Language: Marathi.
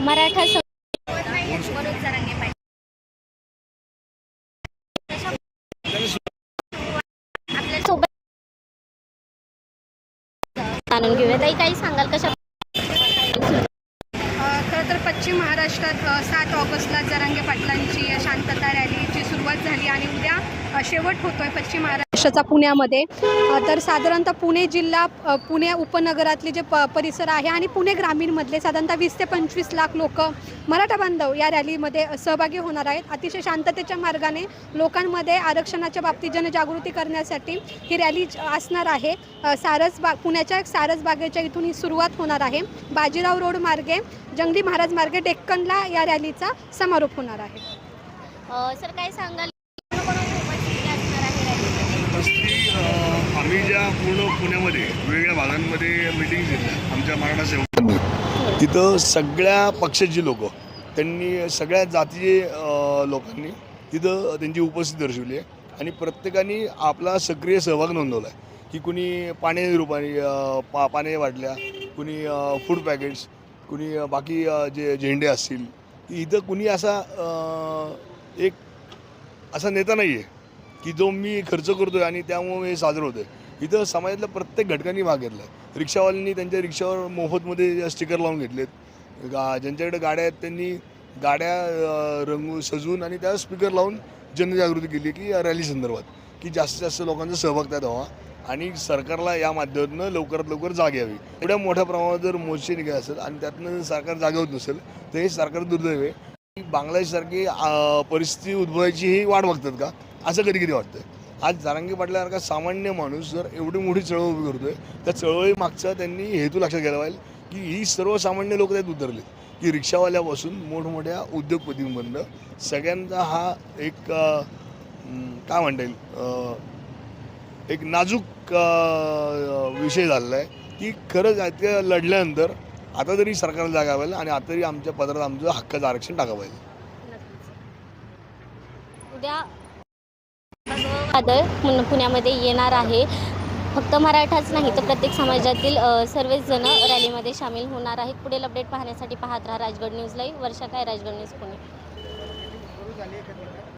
मराठा जाणून घेऊया. ताई काही सांगाल कशा खरं तर पश्चिम महाराष्ट्रात सात ऑगस्टला जरांगे पाटलांची शांतता रॅलीची सुरुवात झाली आणि उद्या शेवट होतोय पश्चिम महाराष्ट्राचा पुण्यामध्ये. तर साधारणतः पुणे जिल्हा पुणे उपनगरातले जे प परिसर आहे आणि पुणे ग्रामीणमधले साधारणतः वीस ते पंचवीस लाख लोक मराठा बांधव या रॅलीमध्ये सहभागी होणार आहेत. अतिशय शांततेच्या मार्गाने लोकांमध्ये आरक्षणाच्या बाबतीत जनजागृती करण्यासाठी ही रॅली असणार आहे. सारस सारसबाग पुण्याच्या सारसबागेच्या इथून ही सुरुवात होणार आहे. बाजीराव रोड मार्गे जंगली महाराज मार्गे डेक्कनला या रॅलीचा समारोप होणार आहे. सर काय सांगाल कोणाकोणाची उपस्थिती असणार आहे रॅलीमध्ये? उपस्थिती अ, आम्ही ज्या पूर्ण पुण्यामध्ये वेगवेगळ्या भागांमध्ये मिटिंग घेतल्या. आमच्या मराठा सेवकांनी. तिथं सगळ्या पक्षाची लोक त्यांनी सगळ्या जातीचे लोकांनी तिथं त्यांची उपस्थिती दर्शवली आहे. आणि प्रत्येकाने आपला सक्रिय सहभाग नोंदवला आहे की कुणी पाणी रूपाने पा पाणी वाटल्या कुणी फूड पॅकेट्स कुणी बाकी जे झेंडे असतील इथं कुणी असा एक असा नेता नाही आहे की जो मी खर्च करतोय आणि त्यामुळे हे साजरं होतंय. इथं समाजातल्या प्रत्येक घटकांनी भाग घेतला आहे रिक्षावाल्यांनी त्यांच्या रिक्षावर मोफतमध्ये स्टिकर लावून घेतलेत. गा ज्यांच्याकडे गाड्या आहेत त्यांनी गाड्या रंगू सजवून आणि त्या स्पीकर लावून जनजागृती केली की रॅली संदर्भात. की जास्तीत जास्त लोकांचा सहभाग त्यात व्हावा आणि सरकारला या माध्यमातून लवकरात लवकर जाग यावी. एवढ्या मोठ्या प्रमाणात जर मोर्चे निघत असेल आणि त्यातनं सरकार जागा होत नसेल तर हे सरकार दुर्दैव आहे. की बांगलादेशसारखी परिस्थिती उद्भवायची ही वाट बघतात का? असं कधी कधी वाटतं आज जारांगी पाटल्यासारखा सामान्य माणूस जर एवढी मोठी चळवळ उभी करतोय त्या चळवळी मागचा त्यांनी हेतू लक्षात घ्यायला पाहिजे की ही सर्वसामान्य लोक त्यात उतरले की रिक्षावाल्यापासून मोठमोठ्या उद्योगपतींमधनं सगळ्यांचा हा एक काय म्हणता येईल एक नाजूक विषय झालेला आहे की खरंच त्या लढल्यानंतर आता तरी सरकारला जागा पाहिजे आणि आता तरी आमच्या पदरात आमचं हक्काचं आरक्षण टाका पाहिजे. उद्या वादळ पुण्यामध्ये येणार आहे. फक्त मराठाच नाही तर प्रत्येक समाजातील सर्वच जण रॅलीमध्ये सामील होणार आहेत. पुढील अपडेट पाहण्यासाठी पाहत राहा राजगड न्यूज लाईव्ह. वर्षा काय राजगड न्यूज पुणे?